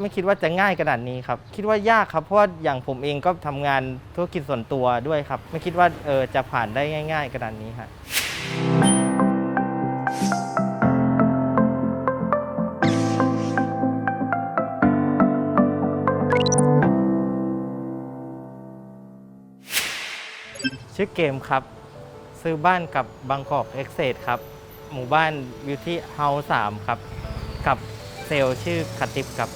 ไม่คิดว่าจะง่ายขนาดนี้ครับ คิดว่ายากครับเพราะว่าอย่างผมเองก็ทำงานธุรกิจส่วนตัวด้วยครับ ไม่คิดว่าเออจะผ่านได้ง่าย ๆขนาดนี้ครับชื่อเกมครับ ซื้อบ้านกับบางกอกเอ็กเซครับ หมู่บ้านบิวตี้เฮาสามครับ กับเซลล์ชื่อคติฟครับ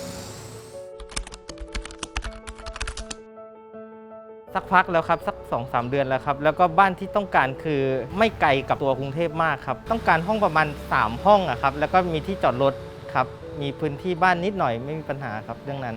สักพักแล้วครับ สัก2อสเดือนแล้วครับ แล้วก็บ้านที่ต้องการคือไม่ไกลกับตัวกรุงเทพมากครับ ต้องการห้องประมาณ 3 ห้องอะครับ แล้วก็มีที่จอดรถครับ มีพื้นที่บ้านนิดหน่อยไม่มีปัญหาครับเรื่องนั้น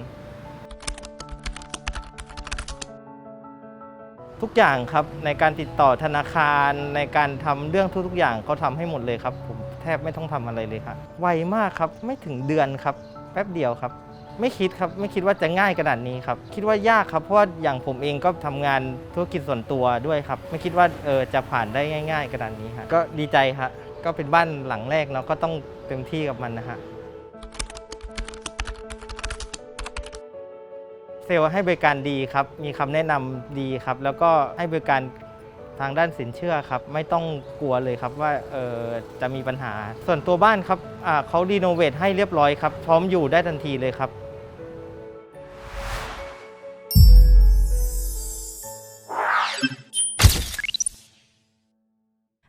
ทุกอย่างครับในการติดต่อธนาคารในการทำเรื่องทุกๆอย่างเขาทำให้หมดเลยครับ ผมแทบไม่ต้องทำอะไรเลยครับไวมากครับไม่ถึงเดือนครับ แป๊บเดียวครับ ไม่คิดครับไม่คิดว่าจะง่ายขนาดนี้ครับคิดว่ายากครับเพราะว่าอย่างผมเองก็ทำงานธุรกิจส่วนตัวด้วยครับ ไม่คิดว่าเออจะผ่านได้ง่าย ๆขนาดนี้ครับก็ดีใจครับก็เป็นบ้านหลังแรกเนาะก็ต้องเต็มที่กับมันนะฮะเซลล์ให้บริการดีครับ มีคำแนะนำดีครับ แล้วก็ให้บริการทางด้านสินเชื่อครับ ไม่ต้องกลัวเลยครับว่าเออจะมีปัญหา ส่วนตัวบ้านครับอ่าเขารีโนเวทให้เรียบร้อยครับ พร้อมอยู่ได้ทันทีเลยครับ